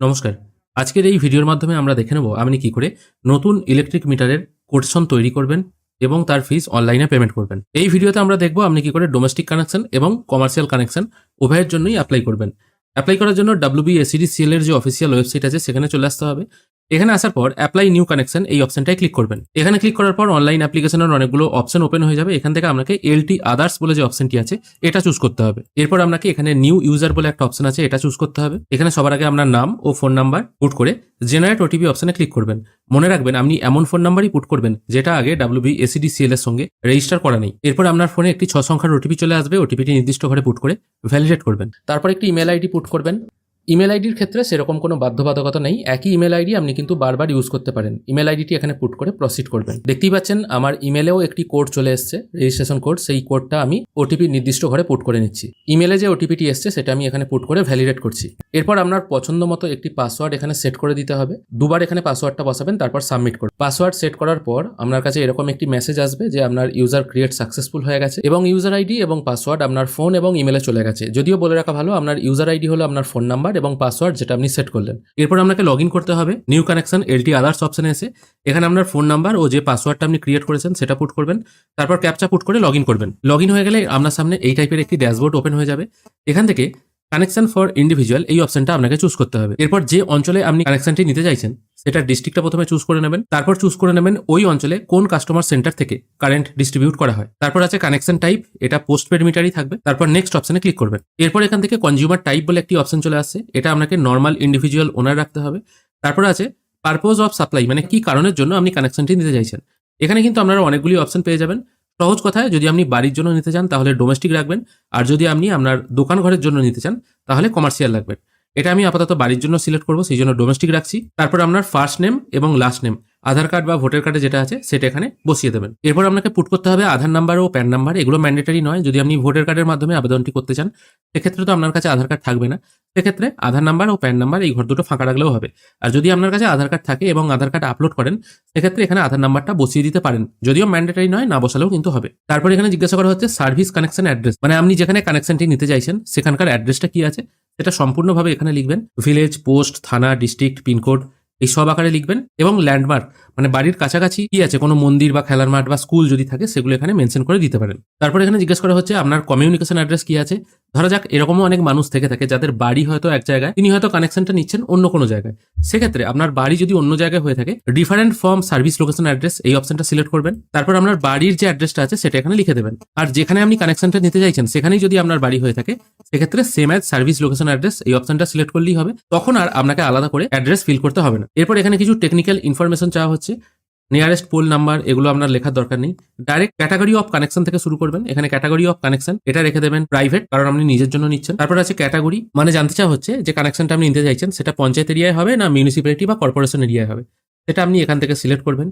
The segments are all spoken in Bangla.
নমস্কার। আজকের এই ভিডিওর মাধ্যমে আমরা দেখে নেব আপনি কি করে নতুন ইলেকট্রিক মিটারের কোর্সন তৈরি করবেন এবং তার ফিস অনলাইনে পেমেন্ট করবেন। এই ভিডিওতে আমরা দেখব আপনি কি করে ডোমেস্টিক কানেকশন এবং কমার্শিয়াল কানেকশন উভয়ের জন্যই অ্যাপ্লাই করবেন। অ্যাপ্লাই করার জন্য ডাব্লিউবিএসিডি সিএল এর যে অফিসিয়াল ওয়েবসাইট আছে, সেখানে চলে আসতে হবে। এখানে আসার পর অ্যাপ্লাই নিউ কানেকশন এই অপশনটায় ক্লিক করবেন। এখানে ক্লিক করার পর অনলাইন অ্যাপ্লিকেশনের অনেকগুলো অপশন ওপেন হয়ে যাবে। এখান থেকে আপনাকে এলটি আদার্স বলে যে অপশনটি আছে, এটা চুজ করতে হবে। এরপর আপনাকে এখানে নিউ ইউজার বলে একটা অপশন আছে, এটা চুজ করতে হবে। এখানে সবার আগে আপনার নাম ও ফোন নাম্বার পুট করে জেনারেট ওটিপি অপশনে ক্লিক করবেন। মনে রাখবেন, আপনি এমন ফোন নাম্বারই পুট করবেন, যেটা আগে ডাব্লিউবি এসিডি সিএল এর সঙ্গে রেজিস্টার করা নেই। এরপর আপনার ফোনে একটি ছ সংখ্যার ওটিপি চলে আসবে। ওটিপিটি নির্দিষ্ট ঘরে পুট করে ভ্যালিডেট করবেন। তারপর একটি ইমেল আইডি পুট করবেন। ইমেল আইডির ক্ষেত্রে সেরকম কোনো বাধ্যবাধকতা নেই। একই ইমেল আইডি আপনি কিন্তু বারবার ইউজ করতে পারেন। ইমেল আইডিটি এখানে পুট করে প্রসিড করবেন। দেখতেই পাচ্ছেন, আমার ইমেলেও একটি কোড চলে এসছে, রেজিস্ট্রেশন কোড। সেই কোডটা আমি ওটিপি নির্দিষ্ট ঘরে পুট করে নিচ্ছি। ইমেলে যে ওটিপিটি এসছে, সেটা আমি এখানে পুট করে ভ্যালিডেট করছি। এরপর আপনার পছন্দ মতো একটি পাসওয়ার্ড এখানে সেট করে দিতে হবে। দুবার এখানে পাসওয়ার্ডটা বসাবেন, তারপর সাবমিট করুন। পাসওয়ার্ড সেট করার পর আপনার কাছে এরকম একটি মেসেজ আসবে যে আপনার ইউজার ক্রিয়েট সাকসেসফুল হয়ে গেছে এবং ইউজার আইডি এবং পাসওয়ার্ড আপনার ফোন এবং ইমেলে চলে গেছে। যদিও বলে রাখা ভালো, আপনার ইউজার আইডি হলো আপনার ফোন নাম্বার। এবং পাসওয়ার্ড যেটা আপনি সেট করলেন। এরপর আপনাকে লগ করতে হবে নিউ কানেকশন এলটি আদার্স অপশনে এসে। এখানে আপনার ফোন নাম্বার ও যে পাসওয়ার্ডটা আপনি ক্রিয়েট করেছেন সেটা পুট করবেন। তারপর ক্যাপচা পুট করে লগ করবেন। লগ হয়ে গেলে আপনার সামনে এই টাইপের একটি ড্যাশবোর্ড ওপেন হয়ে যাবে। এখান থেকে কানেকশন ফর ইন্ডিভিজুয়াল এই অপশনটা আপনাকে চুজ করতে হবে। এরপর যে অঞ্চলে আপনি কানেকশনটি নিতে চাইছেন, সেটা ডিস্ট্রিক্টটা প্রথমে চুজ করে নেবেন। তারপর চুজ করে নেবেন ওই অঞ্চলে কোন কাস্টমার সেন্টার থেকে কারেন্ট ডিস্ট্রিবিউট করা হয়। তারপর আছে কানেকশন টাইপ এটা পোস্ট পেড মিটারই থাকবে। তারপর নেক্সট অপশনে ক্লিক করবেন। এরপর এখান থেকে কনজিউমার টাইপ বলে একটি অপশন চলে আসছে। এটা আপনাকে নর্মাল ইন্ডিভিজুয়াল ওনার রাখতে হবে। তারপর আছে পারপোজ অফ সাপ্লাই মানে কি কারণের জন্য আপনি কানেকশনটি নিতে চাইছেন। এখানে কিন্তু আপনারা অনেকগুলি অপশন পেয়ে যাবেন। সহজ কথায় যদি আপনি বাড়ির জন্য নিতে চান, তাহলে ডোমেস্টিক রাখবেন। আর যদি আপনি আপনার দোকান ঘরের জন্য নিতে চান, তাহলে কমার্শিয়াল রাখবেন। এটা আমি আপাতত বাড়ির জন্য সিলেক্ট করব, সেই জন্য ডোমেস্টিক রাখছি। তারপর আপনার ফার্স্ট নেম এবং লাস্ট নেম আধার কার্ড বা ভোটার কার্ডে যেটা আছে, সেটা এখানে বসিয়ে দেবেন। এরপর আপনাকে পুট করতে হবে আধার নাম্বার ও প্যান নাম্বার এগুলো ম্যান্ডেটারি নয়। যদি আপনি ভোটার কার্ডের মাধ্যমে আবেদনটি করতে চান সেক্ষেত্রে তো আপনার কাছে আধার কার্ড থাকবে না। সেক্ষেত্রে আধার নাম্বার ও প্যান নাম্বার এই ঘর দুটো ফাঁকা রাখলেও হবে। আর যদি আপনার কাছে আধার কার্ড থাকে এবং আধার কার্ড আপলোড করেন সেক্ষেত্রে এখানে আধার নাম্বারটা বসিয়ে দিতে পারেন। যদিও ম্যান্ডেটারি নয়, না বসালেও কিন্তু হবে। তারপর এখানে জিজ্ঞাসা করা হচ্ছে সার্ভিস কানেকশন অ্যাড্রেস মানে আপনি যেখানে কানেকশনটি নিতে চাইছেন, সেখানকার অ্যাড্রেসটা কি আছে? সেটা সম্পূর্ণভাবে এখানে লিখবেন। ভিলেজ পোস্ট থানা ডিস্ট্রিক্ট পিনকোড এই সব আকারে লিখবেন এবং ল্যান্ডমার্ক মানে বাড়ির কাছাকাছি কি আছে, কোনো মন্দির বা খেলার মাঠ বা স্কুল যদি থাকে, সেগুলো এখানে মেনশন করে দিতে পারেন। তারপর এখানে জিজ্ঞেস করা হচ্ছে, আপনার কমিউনিকেশন অ্যাড্রেস কি আছে? ধরা যাক, এরকমও অনেক মানুষ থেকে থাকে, যাদের বাড়ি হয়তো এক জায়গায়, তিনি হয়তো কানেকশনটা নিচ্ছেন অন্য কোনো জায়গায়। সেক্ষেত্রে আপনার বাড়ি যদি অন্য জায়গায় হয়ে থাকে different form service location address এই অপশনটা সিলেক্ট করবেন। তারপর আপনার বাড়ির যে অ্যাড্রেসটা আছে, সেটা এখানে লিখে দেবেন। আর যেখানে আপনি কানেকশনটা নিতে চাইছেন, সেখানেই যদি আপনার বাড়ি হয়ে থাকে, সেক্ষেত্রে same as service location address এই অপশনটা সিলেক্ট করলেই হবে। তখন আর আপনাকে আলাদা করে অ্যাড্রেস ফিল করতে হবে না। এরপর এখানে কিছু টেকনিক্যাল ইনফরমেশন চাওয়া হচ্ছে। নিয়ারেস্ট পোল নাম্বার এগুলো আপনার লেখার দরকার নেই। ডাইরেক্ট ক্যাটাগরি অফ কানেকশন থেকে শুরু করবেন। এখানে ক্যাটাগরি অফ কানেকশন এটা রেখে দেবেন প্রাইভেট কারণ আপনি নিজের জন্য নিচ্ছেন। তারপর আছে ক্যাটাগরি মানে জানতে চা হচ্ছে যে কানেকশনটা আপনি নিতে চাইছেন, সেটা পঞ্চায়েত এরিয়ায় হবে না মিউনিসিপ্যালিটি বা কর্পোরেশন এরিয়ায় হবে? সেটা আপনি এখান থেকে সিলেক্ট করবেন।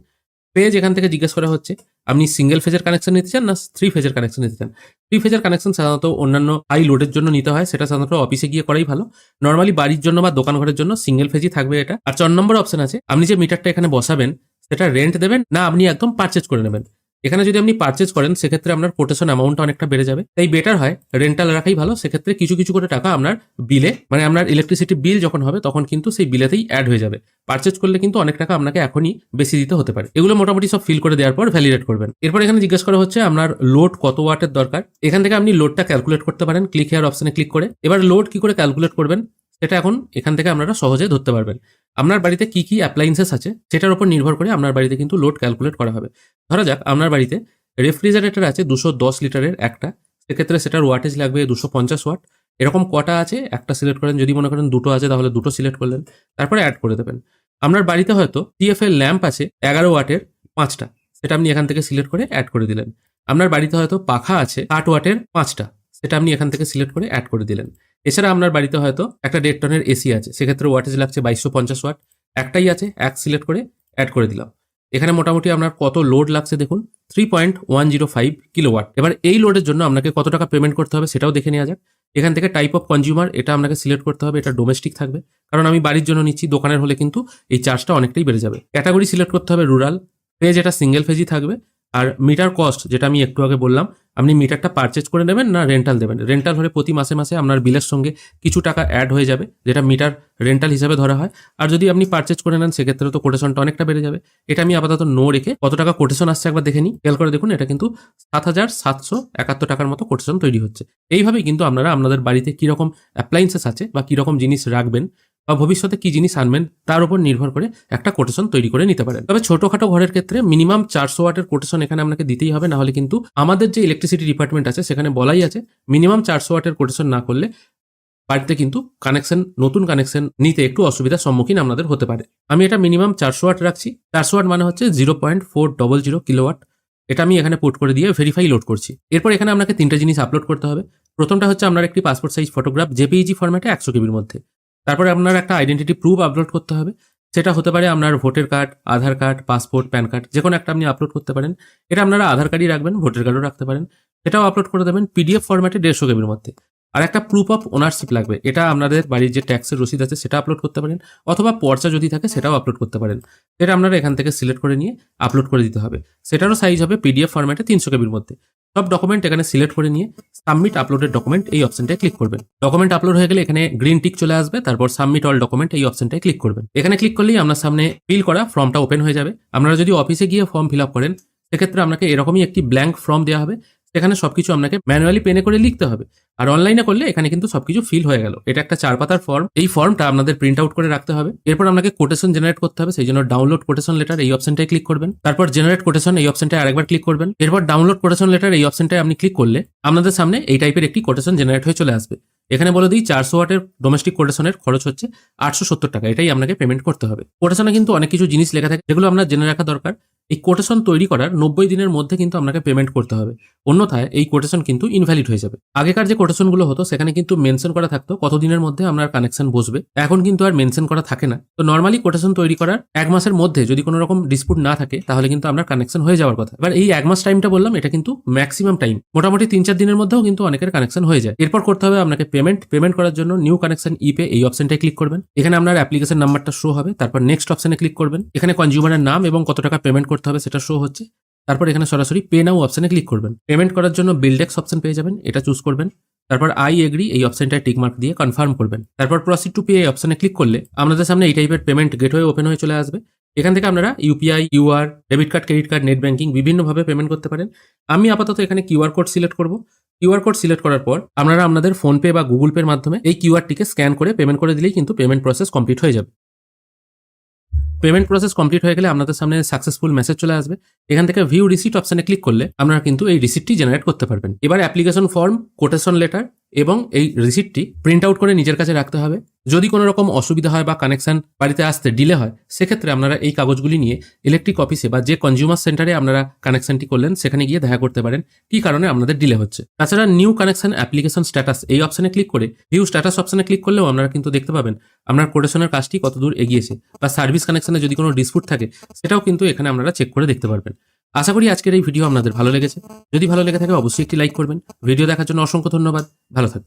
পেজ এখান থেকে জিজ্ঞেস করা হচ্ছে আপনি সিঙ্গেল ফেজের কানেকশন নিতে চান না থ্রি ফেজের কানেকশন নিতে চান? থ্রি ফেজের কানেকশন সাধারণত অন্যান্য হাই লোডের জন্য নিতে হয়, সেটা সাধারণত অফিসে গিয়ে করাই ভালো। নর্মালি বাড়ির জন্য বা দোকান ঘরের জন্য সিঙ্গেল ফেজই থাকবে এটা। আর চার নম্বর অপশন আছে, আপনি যে মিটারটা এখানে বসাবেন, সেটা রেন্ট দেবেন, না আপনি একদম পারচেজ করে নেবেন। এখানে যদি আপনি পারচেজ করেন, সেক্ষেত্রে আপনার কোটেশন অ্যামাউন্টটা অনেকটা বেড়ে যাবে। তাই বেটার হয় রেন্টাল রাখাই ভালো। সেক্ষেত্রে কিছু কিছু করে টাকা আপনার বিলে মানে আপনার ইলেকট্রিসিটি বিল যখন হবে, তখন কিন্তু সেই বিলেতেই অ্যাড হয়ে যাবে। পারচেজ করলে কিন্তু অনেক টাকা আপনাকে এখনই বেশি দিতে হতে পারে। এগুলো মোটামুটি সব ফিল করে দেওয়ার পর ভ্যালিডেট করবেন। এরপর এখানে জিজ্ঞেস করা হচ্ছে, আপনার লোড কত ওয়াটের দরকার? এখান থেকে আপনি লোডটা ক্যালকুলেট করতে পারেন। ক্লিক হেয়ার অপশনে ক্লিক করে। এবার লোড কি করে ক্যালকুলেট করবেন? সেটা এখন এখান থেকে আপনারা সহজে ধরতে পারবেন। আপনার বাড়িতে কি কি অ্যাপ্লায়েন্সেস আছে, সেটার উপর নির্ভর করে আপনার বাড়িতে কিন্তু লোড ক্যালকুলেট করা হবে। ধরা যাক, আপনার বাড়িতে রেফ্রিজারেটর আছে দুশো দশ লিটারের একটা, সেক্ষেত্রে সেটার ওয়াটেজ লাগবে দুশো পঞ্চাশ ওয়াট এরকম কটা আছে, একটা সিলেক্ট করেন, যদি মনে করেন দুটো আছে, তাহলে দুটো সিলেক্ট করলেন তারপরে অ্যাড করে দেবেন। আপনার বাড়িতে হয়তো টিএফএল ল্যাম্প আছে, এগারো ওয়াটের পাঁচটা, সেটা আপনি এখান থেকে সিলেক্ট করে অ্যাড করে দিলেন। আপনার বাড়িতে হয়তো পাখা আছে, আট ওয়াটের পাঁচটা সেটা আপনি এখান থেকে সিলেক্ট করে অ্যাড করে দিলেন। এছাড়া আপনার বাড়িতে হয়তো একটা দেড় টনের এসি আছে, সেক্ষেত্রে ওয়াটেজ লাগছে বাইশশো পঞ্চাশ ওয়াট একটাই আছে, এক সিলেক্ট করে অ্যাড করে দিলাম। এখানে মোটামুটি আপনার কত লোড লাগছে দেখুন three point one zero five kilowatt এবার এই লোডের জন্য আপনাকে কত টাকা পেমেন্ট করতে হবে সেটাও দেখে নেওয়া যাক। এখান থেকে টাইপ অফ কনজিউমার এটা আপনাকে সিলেক্ট করতে হবে, এটা ডোমেস্টিক থাকবে। কারণ আমি বাড়ির জন্য নিচ্ছি, দোকানের হলে কিন্তু এই চার্জটা অনেকটাই বেড়ে যাবে। ক্যাটাগরি সিলেক্ট করতে হবে রুরাল পেজ এটা সিঙ্গেল ফেজই থাকবে। আর মিটার কস্ট যেটা আমি একটু আগে বললাম, আপনি মিটারটা পারচেজ করে নেবেন না রেন্টাল দেবেন? রেন্টাল হলে প্রতি মাসে মাসে আপনার বিলের সঙ্গে কিছু টাকা অ্যাড হয়ে যাবে, যেটা মিটার রেন্টাল হিসাবে ধরা হয়। আর যদি আপনি পারচেজ করে নেন, সেক্ষেত্রে তো কোটেশনটা অনেকটা বেড়ে যাবে। এটা আমি আপাতত নো রেখে কত টাকা কোটেশন আসছে একবার দেখে নিই। খেয়াল করে দেখুন, এটা কিন্তু সাত হাজার সাতশো একাত্তর টাকার মতো কোটেশন তৈরি হচ্ছে। এইভাবেই কিন্তু আপনারা আপনাদের বাড়িতে কীরকম অ্যাপ্লায়েন্সেস আছে বা কীরকম জিনিস রাখবেন বা ভবিষ্যতে কি জিনিস আনবেন, তার উপর নির্ভর করে একটা কোটেশন তৈরি করে নিতে পারেন। তবে ছোটখাটো ঘরের ক্ষেত্রে মিনিমাম চারশো ওয়াটের কোটেশন এখানে আপনাকে দিতেই হবে না হলে কিন্তু আমাদের যে ইলেকট্রিসিটি ডিপার্টমেন্ট আছে, সেখানে বলাই আছে মিনিমাম চারশো ওয়াটের কোটেশন না করলে বাড়িতে কিন্তু কানেকশন নতুন কানেকশন নিতে একটু অসুবিধার সম্মুখীন আপনাদের হতে পারে। আমি এটা মিনিমাম চারশো ওয়াট রাখছি। চারশো ওয়াট মানে হচ্ছে zero point four double zero kilowatt এটা আমি এখানে পোর্ট করে দিয়ে ভেরিফাই লোড করছি। এরপর এখানে আপনাকে তিনটা জিনিস আপলোড করতে হবে। প্রথমটা হচ্ছে আপনার একটি পাসপোর্ট সাইজ ফটোগ্রাফ জেপিইজি ফরম্যাটে একশো কেবির মধ্যে। তারপরে আপনার একটা আইডেন্টিটি প্রুফ আপলোড করতে হবে। সেটা হতে পারে আপনার voter card Aadhaar card passport PAN card যে কোনো একটা আপনি আপলোড করতে পারেন। এটা আপনারা আধার কার্ডই রাখবেন, ভোটার কার্ডও রাখতে পারেন। সেটাও আপলোড করে দেবেন পিডিএফ ফরম্যাটে দেড়শো কেবির মধ্যে। আর একটা প্রুফ অফ ওনারশিপ লাগবে। এটা আপনাদের বাড়ির যে ট্যাক্সের রসিদ আছে, সেটা আপলোড করতে পারেন। অথবা পর্চা যদি থাকে, সেটাও আপলোড করতে পারেন। এটা আপনারা এখান থেকে সিলেক্ট করে নিয়ে আপলোড করে দিতে হবে। সেটারও সাইজ হবে পিডিএফ ফরম্যাটে তিনশো কেবির মধ্যে। সব ডকুমেন্ট এখানে সিলেক্ট করে নিয়ে সাবমিট আপলোডের ডকুমেন্ট এই অপশনটায় ক্লিক করবেন। ডকুমেন্ট আপলোড হয়ে গেলে এখানে গ্রিন টিক চলে আসবে, তারপর সাবমিট অল ডকুমেন্ট এই অপশনটায় ক্লিক করবেন। এখানে ক্লিক করলেই আপনার সামনে ফিল করা ফর্মটা ওপেন হয়ে যাবে। আপনারা যদি অফিসে গিয়ে ফর্ম ফিল আপ করেন, সেক্ষেত্রে আপনাকে এরকমই একটি ব্ল্যাঙ্ক ফর্ম দেওয়া হবে। সেখানে সবকিছু আপনাকে ম্যানুয়ালি পেনে করে লিখতে হবে। আর অনলাইনে করলে এখানে কিন্তু সবকিছু ফিল হয়ে গেল। এটা একটা চার পাতার ফর্ম এই ফর্মটা আপনাদের প্রিন্ট আউট করে রাখতে হবে। এরপর আপনাকে কোটেশন জেনারেট করতে হবে। সেই জন্য ডাউনলোড কোটেশন লেটার এই অপশনটায় ক্লিক করবেন। তারপর জেনারেট কোটেশন এই অপশনটায় আরেকবার ক্লিক করবেন। এরপর ডাউনলোড কোটেশন লেটার এই অপশনটায় আপনি ক্লিক করলে আপনাদের সামনে এই টাইপের একটি কোটেশন জেনারেট হয়ে চলে আসবে। এখানে বলে দিই, চারশো ওয়াটের ডোমেস্টিক কোটেশনের খরচ হচ্ছে আটশো সত্তর টাকা। এটাই আপনাকে পেমেন্ট করতে হবে। কোটেশনে কিন্তু অনেক কিছু জিনিস লেখা থাকে, যেগুলো আপনার জেনে রাখা দরকার। এই কোটেশন তৈরি করার নব্বই দিনের মধ্যে কিন্তু আপনাকে পেমেন্ট করতে হবে। অন্যথায় এই কোটেশন কিন্তু ইনভ্যালিড হয়ে যাবে। আগেকার যে কোটেশনগুলো হতো, সেখানে কিন্তু মেনশন করা থাকতো কতদিনের মধ্যে আপনার কানেকশন বসবে। এখন কিন্তু আর মেনশন করা থাকে না। তো নর্মালি কোটেশন তৈরি করার এক মাসের মধ্যে যদি কোনো রকম ডিসপুট না থাকে, তাহলে কিন্তু আপনার কানেকশন হয়ে যাওয়ার কথা। এবার এই এক মাস টাইমটা বললাম, এটা কিন্তু ম্যাক্সিমাম টাইম মোটামুটি তিন চার দিনের মধ্যেও কিন্তু অনেকের কানেকশন হয়ে যায়। এরপর করতে হবে আপনাকে পেমেন্ট পেমেন্ট করার জন্য নিউ কানেকশন ইপে এই অপশনটায় ক্লিক করবেন। এখানে আপনার অ্যাপ্লিকেশন নাম্বারটা শো হবে, তারপর নেক্সট অপশনে ক্লিক করবেন। এখানে কনজিউমারের নাম এবং কত টাকা পেমেন্ট করতে হবে, সেটা শো হচ্ছে। তারপর এখানে সরাসরি পে নাও অপশনে ক্লিক করবেন। পেমেন্ট করার জন্য বিলডেক্স অপশন পেয়ে যাবেন, এটা চুজ করবেন। তারপর আই এগ্রি এই অপশনটায় টিক মার্ক দিয়ে কনফার্ম করবেন। তারপর প্রসিড টু পে এই অপশনে ক্লিক করলে আপনাদের সামনে এই টাইপের পেমেন্ট গেটওয়ে ওপেন হয়ে চলে আসবে। এখান থেকে আপনারা UPI your debit card credit card net banking বিভিন্নভাবে পেমেন্ট করতে পারেন। আমি আপাতত এখানে কিউআর কোড সিলেক্ট করব। কিউআর কোড সিলেক্ট করার পর আপনারা আপনাদের ফোনপে বা গুগল পের মাধ্যমে এই কিউআরটিকে স্ক্যান করে পেমেন্ট করে দিলেই কিন্তু পেমেন্ট প্রসেস কমপ্লিট হয়ে যাবে। পেমেন্ট প্রসেস কমপ্লিট হয়ে গেলে আপনাদের সামনে সাকসেসফুল মেসেজ চলে আসবে। এখান থেকে ভিউ রিসিট অপশনে ক্লিক করলে আপনারা কিন্তু এই রিসিপ্টটি জেনারেট করতে পারবেন। এবার অ্যাপ্লিকেশন ফর্ম কোটেশন লেটার এবং এই রিসিটটি প্রিন্ট আউট করে নিজের কাছে রাখতে হবে। যদি কোনো রকম অসুবিধা হয় বা কানেকশন বাড়িতে আসতে ডিলে হয়, সেক্ষেত্রে আপনারা এই কাগজগুলি নিয়ে ইলেকট্রিক অফিসে বা যে কনজিউমার সেন্টারে আপনারা কানেকশনটি করলেন, সেখানে গিয়ে দেখা করতে পারেন কি কারণে আপনাদের ডিলে হচ্ছে। তাছাড়া নিউ কানেকশন অ্যাপ্লিকেশন স্ট্যাটাস এই অপশনে ক্লিক করে ভিউ স্ট্যাটাস অপশনে ক্লিক করলেও আপনারা কিন্তু দেখতে পাবেন আপনার কোটেশনের কাজটি কতদূর এগিয়েছে বা সার্ভিস কানেকশনে যদি কোনো ডিসপুট থাকে, সেটাও কিন্তু এখানে আপনারা চেক করে দেখতে পারবেন। আশা করি আজকের এই ভিডিও আপনাদের ভালো লেগেছে। যদি ভালো লেগে থাকে, অবশ্যই একটি লাইক করবেন। ভিডিও দেখার জন্য অসংখ্য ধন্যবাদ। ভালো থাকবেন।